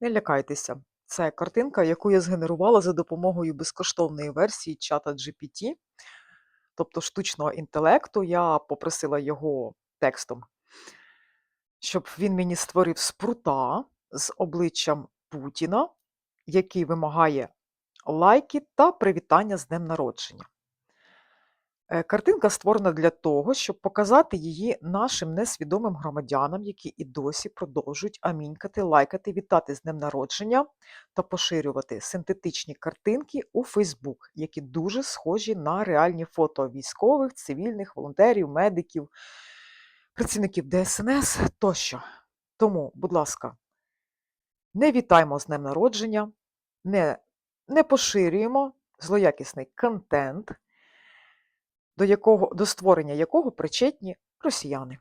Не лякайтеся. Це картинка, яку я згенерувала за допомогою безкоштовної версії чата GPT, тобто штучного інтелекту. Я попросила його текстом, щоб він мені створив спрута з обличчям Путіна, який вимагає лайки та привітання з днем народження. Е, Картинка створена для того, щоб показати її нашим несвідомим громадянам, які і досі продовжують амінькати, лайкати, вітати з днем народження та поширювати синтетичні картинки у Facebook, які дуже схожі на реальні фото військових, цивільних, волонтерів, медиків, працівників ДСНС тощо. Тому, будь ласка, не вітаємо з днем народження, не, не поширюємо злоякісний контент, до, якого, до створення якого причетні росіяни.